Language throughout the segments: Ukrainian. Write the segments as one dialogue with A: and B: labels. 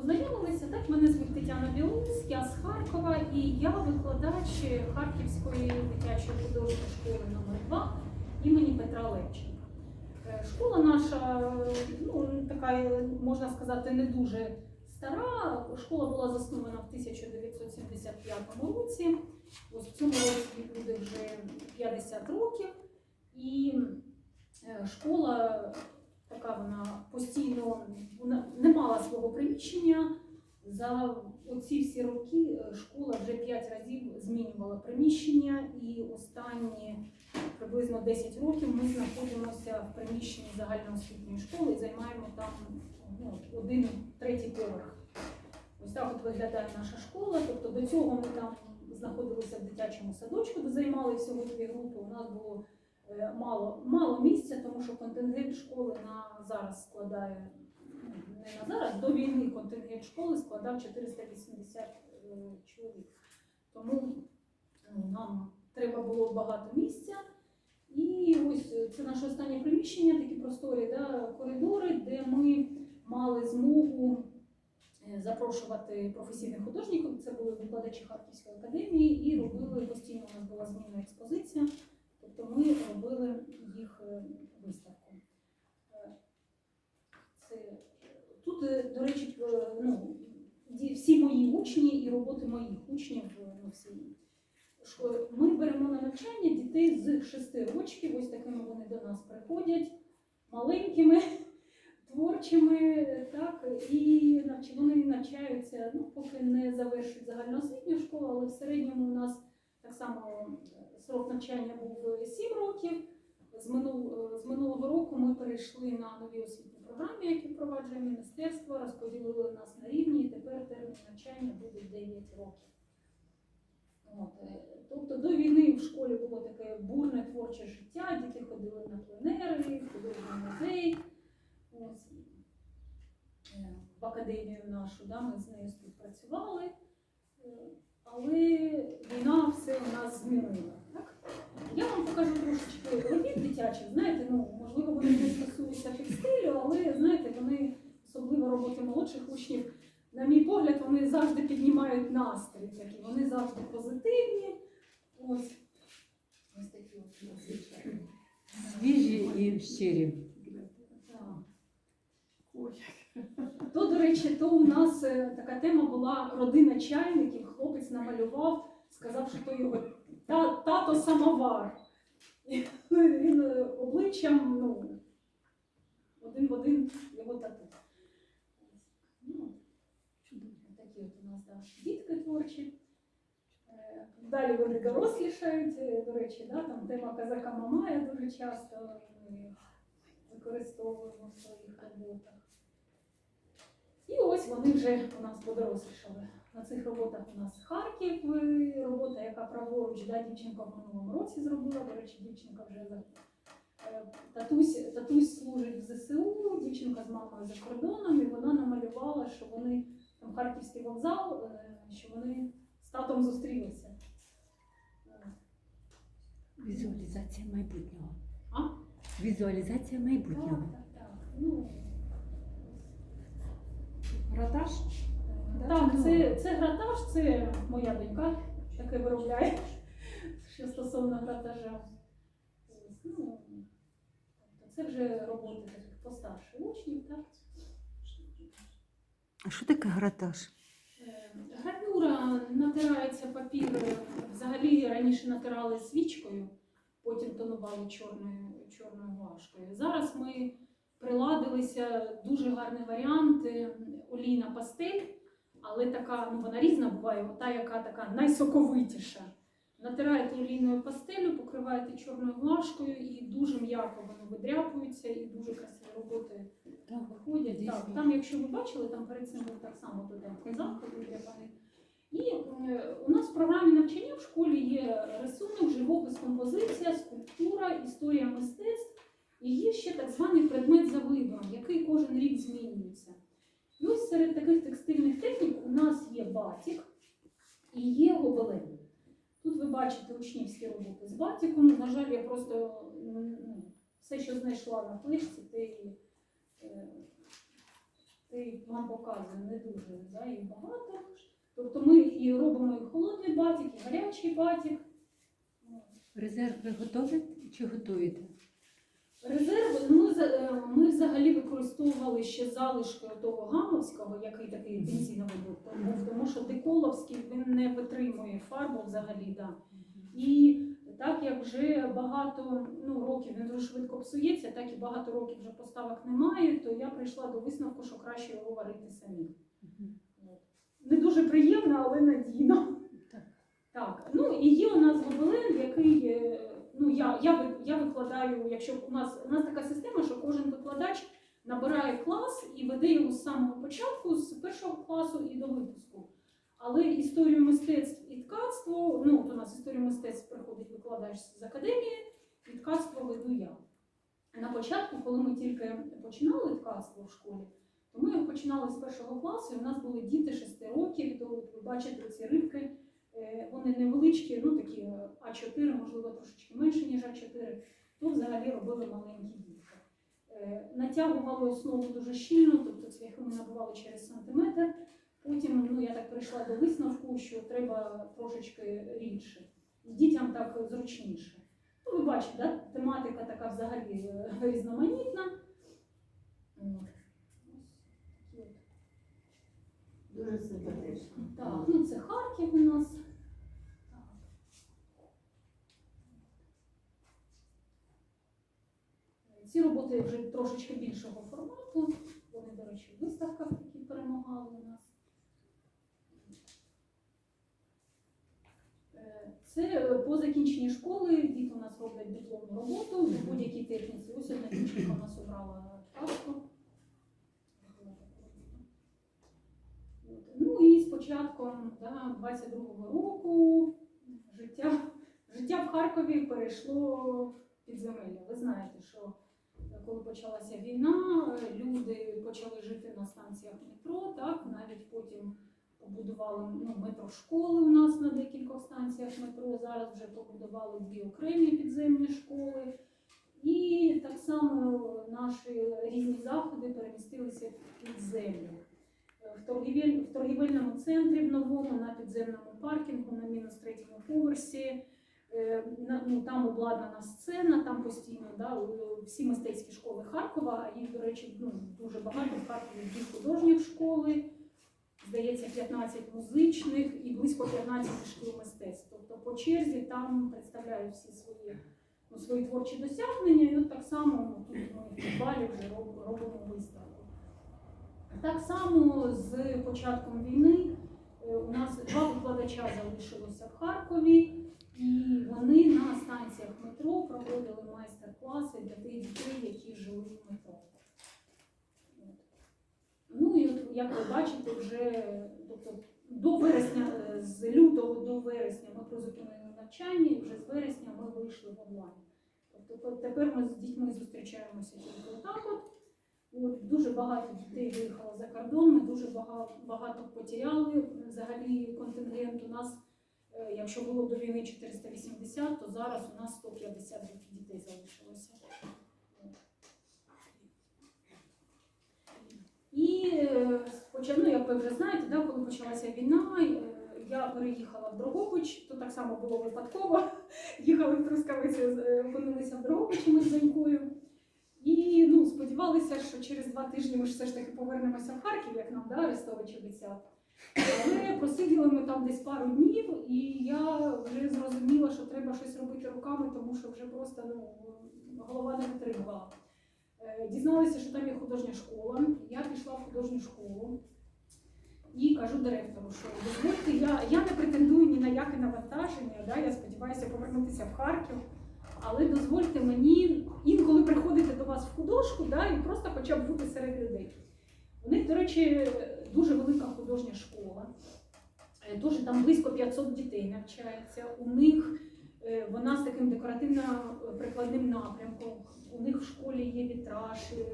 A: познайомилися. Так, мене звуть Тетяна Білус, я з Харкова і я викладач Харківської дитячої художньої школи номер 2 імені Петра Левченка. Е, Школа наша, ну, така, можна сказати, не дуже стара. Школа була заснована в 1975 році. Ось в цьому році буде вже 50 років. І е, школа така вона постійно вона не мала свого приміщення. За оці всі роки е, школа вже 5 разів змінювала приміщення, і останні приблизно 10 років ми знаходимося в приміщенні загальноосвітньої школи і займаємо там ну, один третій поверх. Ось так от виглядає наша школа. Тобто до цього ми там знаходилися в дитячому садочку, де займали всього дві групи. У нас було мало, мало місця, тому що контингент школи на зараз складає ну, не на зараз, до війни контингент школи складав 480 е, чоловік. Тому ну, нам треба було багато місця. І ось е, це наше останнє приміщення, такі просторі да, коридори, де ми мали змогу е, запрошувати професійних художників. Це були викладачі Харківської академії і робили постійно. У нас була змінна експозиція. Тобто ми робили їх е, виставку. Е, Це тут, е, до речі, е, ну, ді- всі мої учні і роботи моїх учнів. е, Ну, всі. Ми беремо на навчання дітей з 6 років, ось такими вони до нас приходять, маленькими, творчими, так, і вони навчаються, ну, поки не завершують загальноосвітню школу, але в середньому у нас так само е, срок навчання був 7 років. З, з минулого року ми перейшли на нові освітні програми, які впроваджує міністерство, розподілили нас на рівні, і тепер термін навчання буде 9 років. От, е, тобто до війни в школі було таке бурне творче життя, діти ходили на пленери, ходили в музей. Ось. Е, В академію нашу, да, ми з нею співпрацювали. Але війна все у нас змінила. Так? Я вам покажу трошечки робіт дитячих. Знаєте, ну, можливо, вони не стосуються текстилю, але знаєте, вони, особливо роботи молодших учнів, на мій погляд, вони завжди піднімають настрій такий, вони завжди позитивні. Ось. Ось такі от.
B: Свіжі і щирі.
A: Так. Речі, то у нас е, така тема була родина чайників. Хлопець намалював, сказав, що то його та, тато самовар. І він е, обличчям, ну, один в один його тату. Ну, такі от у нас дітки творчі. Е, Далі вони дорослішають, до речі, да, там тема казака Мамая дуже часто ми використовуємо в своїх роботах. І ось вони вже у нас подорослішали. На цих роботах у нас Харків, е, робота, яка праворуч, да, дівчинка в минулому році зробила. До речі, дівчинка вже за е, татусь, татусь служить в ЗСУ, дівчинка з мамою за кордоном, і вона намалювала, що вони там Харківський вокзал, е, що вони з татом зустрілися.
B: Візуалізація майбутнього.
A: А?
B: Візуалізація
A: Так,
B: майбутнього.
A: так, так. Ну,
C: Гратаж?
A: Так, це, це гратаж, це моя донька таке виробляє, що стосовно гратажа. Ну, тобто це вже роботи постарше учнів, так?
B: А що таке гратаж?
A: Е, Гравюра натирається папір. е, Взагалі раніше натирали свічкою, потім тонували чорною, чорною глажкою. Зараз ми приладилися дуже гарний варіант е, олійна пастель, але така, ну вона різна буває, ота, яка така найсоковитіша. Натираєте олійною пастелю, покриваєте чорною глажкою і дуже м'яко вони видряпуються і дуже красиві роботи
B: Так,
A: виходять. Так, там, якщо ви бачили, там перед цим був так само туди казав, видряпаний. І е, у нас в програмі навчання в школі є рисунок, живопис, композиція, скульптура, історія мистецтв. І є ще так званий предмет за вибором, який кожен рік змінюється. І ось серед таких текстильних технік у нас є батік і є гобелен. Тут ви бачите учнівські роботи з батіком. На жаль, я просто ну, все, що знайшла на флешці, те і е, Ти вам показує не дуже да, і багато. Тобто ми і робимо і холодний батік, і гарячий батік.
B: Резерв ви готові чи готуєте?
A: Резерв ну, е, ми взагалі використовували ще залишки того гамовського, який такий бензиновий був, тому що деколовський він не витримує фарбу взагалі. Да. І так як вже багато ну, років він дуже швидко псується, так і багато років вже поставок немає, то я прийшла до висновку, що краще його варити самі. Не дуже приємно, але надійно.
B: Так.
A: Так, ну і є у нас гобелен, який е, ну я, я, я викладаю, якщо у нас у нас така система, що кожен викладач набирає клас і веде його з самого початку, з першого класу і до випуску. Але історію мистецтв і ткацтво, ну от у нас історію мистецтв приходить викладач з академії, і ткацтво веду я. На початку, коли ми тільки починали ткацтво в школі, то ми починали з першого класу, і у нас були діти 6 років, то от ви бачите ці рибки. Е, Вони невеличкі, ну такі е, А4, можливо, трошечки менше, ніж А4, то взагалі робили маленькі дітки. Е, Натягували основу дуже щільно, тобто цвяхи ми набивали через сантиметр. Потім ну, я так прийшла до висновку, що треба трошечки рідше. Дітям так зручніше. Ну, ви бачите, да? тематика така взагалі різноманітна. От. Ось такі от.
C: Дуже симпатично.
A: Так, ну це Харків у нас. Ці роботи вже трошечки більшого формату. Вони, до речі, в виставках такі перемагали у нас. Е, Це е, по закінченні школи діти у нас роблять дипломну роботу в будь-якій техніці. Ось одна дівчинка у нас обрала ткацтво. От. Ну і з початком да, 22-го року життя, життя в Харкові перейшло в підземелля. Ви знаєте, що коли почалася війна, люди почали жити на станціях метро, так, навіть потім побудували ну, метрошколи у нас на декількох станціях метро. Зараз вже побудували дві окремі підземні школи. І так само наші різні заходи перемістилися під землю в, торгівель, в торгівельному центрі в новому на підземному паркінгу на мінус третьому поверсі. Е, ну, там обладнана сцена, там постійно да, всі мистецькі школи Харкова, а їх, до речі, ну, дуже багато в Харкові дві художніх школи, здається, 15 музичних і близько 15 шкіл мистецтв. Тобто по черзі там представляють всі свої, ну, свої творчі досягнення, і от так само ну, тут ми в підвалі вже робимо виставку. Так само з початком війни е, у нас два викладача залишилося в Харкові, і вони на станціях метро проводили майстер-класи для тих дітей, які жили в метро. Ну і от, як ви бачите, вже тобто, до вересня, е, з лютого до вересня ми призупинили навчання, і вже з вересня ми вийшли в онлайн. Тобто тепер ми з дітьми зустрічаємося тільки отак от. От, дуже багато дітей виїхало за кордон, ми дуже багато, багато потеряли. Взагалі контингент у нас, е, якщо було до війни 480, то зараз у нас 150 дітей залишилося. І е, ну, як ви вже знаєте, да, коли почалася війна, е, я переїхала в Дрогобич, то так само було випадково. Їхали в Трускавицю, опинилися в Дрогобичі ми з донькою. І ну, сподівалися, що через два тижні ми ж все ж таки повернемося в Харків, як нам да, Арестович обіцяв. Але просиділи ми там десь пару днів, і я вже зрозуміла, що треба щось робити руками, тому що вже просто ну, голова не витримувала. Е, Дізналися, що там є художня школа. Я пішла в художню школу і кажу директору, що дозвольте, я, я не претендую ні на яке навантаження, да, я сподіваюся повернутися в Харків. Але дозвольте мені інколи приходити до вас в художку да, і просто хоча б бути серед людей. У них, до речі, дуже велика художня школа. Е, Дуже там близько 500 дітей навчається. У них е, вона з таким декоративно-прикладним напрямком. У них в школі є вітраж, е,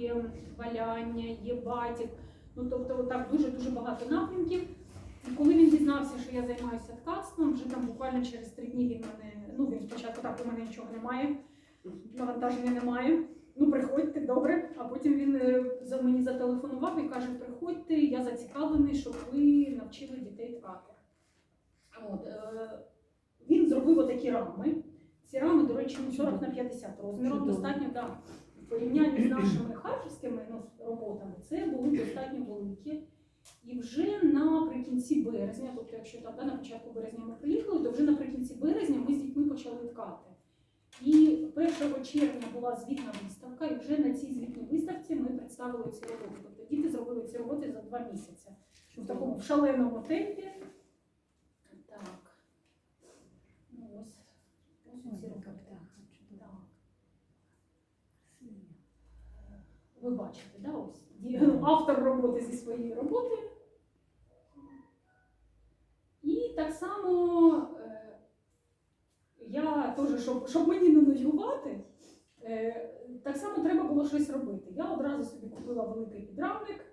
A: є валяння, є батік. Ну тобто, так дуже дуже багато напрямків. І коли він дізнався, що я займаюся ткацтвом, вже там буквально через три дні він мене, ну він спочатку так, у мене нічого немає, навантаження немає. Ну приходьте, добре, а потім він е, за мені зателефонував і каже: приходьте, я зацікавлений, щоб ви навчили дітей ткати. От, е, він зробив отакі рами. Ці рами, до речі, ну, 40 на 50 розміром. Достатньо, да, в порівнянні з нашими харківськими ну, роботами, це були достатньо великі. І вже наприкінці березня, тобто, якщо там да, на початку березня ми приїхали, то вже наприкінці березня ми з дітьми почали ткати. І 1 червня була звітна виставка, і вже на цій звітній виставці ми представили ці роботи. Тобто діти зробили ці роботи за два місяці. В такому шаленому темпі. Так. Ну, ось. Ось ці роботи. Так. Ви бачите, да, ось автор роботи зі своєї роботи. Так само е, я теж, щоб, щоб мені не нудьгувати, е, так само треба було щось робити. Я одразу собі купила великий підрамник,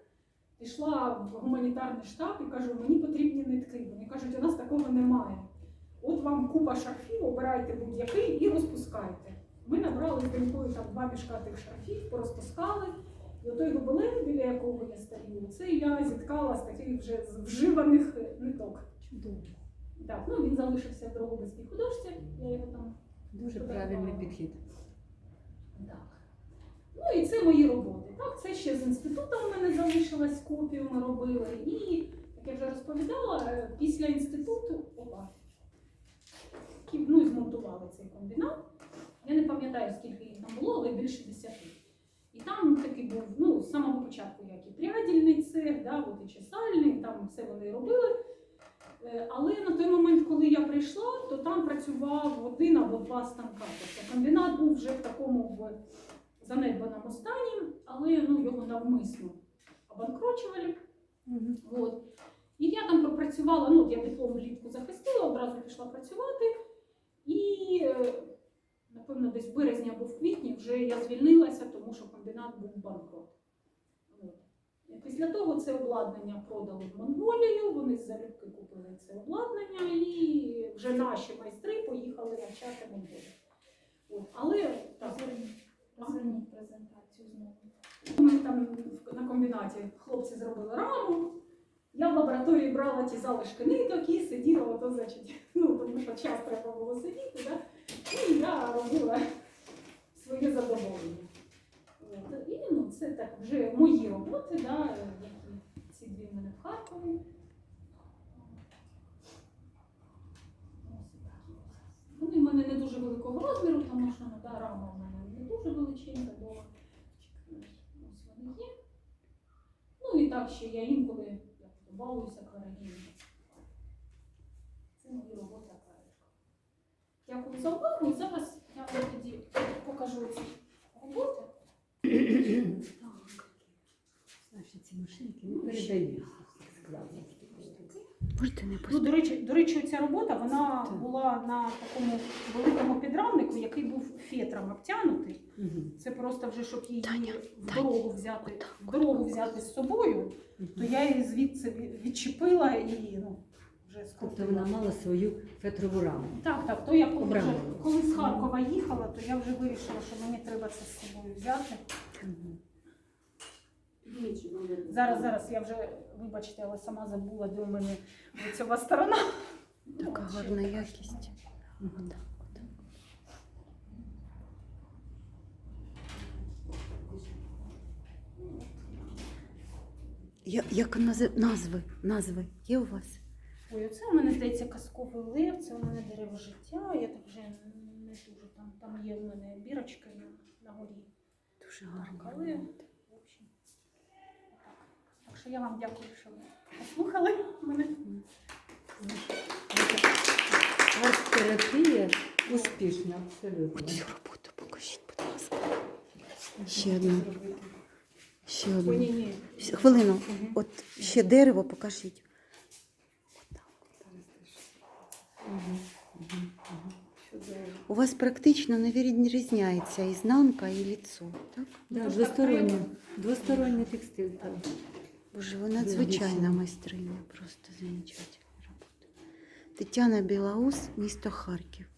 A: пішла в гуманітарний штаб і кажу, мені потрібні нитки. Вони кажуть, у нас такого немає. От вам купа шарфів, обирайте будь-який і розпускайте. Ми набрали з донькою там два мішка тих шарфів, порозпускали. І отой гобелен, біля якого я стою, це я зіткала з таких вже вживаних ниток.
B: Чудово.
A: Так, ну він залишився в Дрогобицькій художці, я його там.
B: Дуже правильний підхід.
A: Так. Ну і це мої роботи. Так, це ще з інституту у мене залишилась копію, ми робили. І, як я вже розповідала, е, після інституту, опа, ну, і змонтували цей комбінат. Я не пам'ятаю, скільки їх там було, але більше десяти. І там такий був, ну, з самого початку, як і прядільний цех, да, от і чесальний, там все вони робили. Е, Але на той момент, коли я прийшла, то там працював один або два станка. Тобто комбінат був вже в такому занедбаному стані, але ну, його навмисно обанкрочували.
B: Мгм.
A: От. І я там пропрацювала, ну, я диплом влітку захистила, одразу пішла працювати. І, е, напевно, десь в березні або в квітні вже я звільнилася, тому що комбінат був банкрот. Після того це обладнання продали в Монголію, вони з залюбки купили це обладнання, і вже наші майстри поїхали навчати Монголію. От. Але так,
D: Розверніть презентацію знову.
A: ми там на комбінаті хлопці зробили раму. Я в лабораторії брала ті залишки ниток і сиділа, ото, значить, ну, тому що час треба було сидіти, да? і я робила своє задоволення. От. І ну, це так вже мої роботи, да, які ці дві Харкові. Ось. Вони в мене не дуже великого розміру, тому що ну, да, рама в мене не дуже величенька, бо ось вони є. Ну і так ще я інколи балуюся акварелью. Це мої роботи акварелька. Дякую за увагу. І зараз я вам тоді покажу ці роботи. Так.
B: Наші ці машинки передаються складно. Можете не
A: Ну, до речі, до речі, ця робота вона була на такому великому підрамнику, який був фетром обтянутий.
B: Угу.
A: Це просто вже щоб її
B: Таня,
A: в дорогу взяти, в дорогу взяти з собою, то я її звідси відчепила і ну, вже
B: Тобто вона мала свою фетрову раму.
A: Так, так, то я коли, вже, коли з Харкова їхала, то я вже вирішила, що мені треба це з собою взяти.
B: Угу.
A: Зараз, зараз я вже, вибачте, але сама забула, де у мене лицьова сторона.
E: Така гарна якість.
B: Угу.
E: Я, як назви? Назви є у вас?
A: Ой, оце у мене здається казковий лев, це у мене дерево життя. Я так вже не дуже там, там є у мене бірочка на, на горі.
E: Дуже гарно.
A: але в общем. Так. так що я вам дякую, що ви послухали мене.
B: Арт-терапія успішна, абсолютно.
E: Цю роботу покажіть, будь ласка. Ще одну. Ще одну. Хвилину. От ще дерево покажіть. У вас практично не відрізняється ізнанка і ліцо. Так?
B: Да, двостороння,
A: треба.
B: текстиль. Так.
E: Боже, ви надзвичайна майстриня, просто замечательна робота. Тетяна Білоус, місто Харків.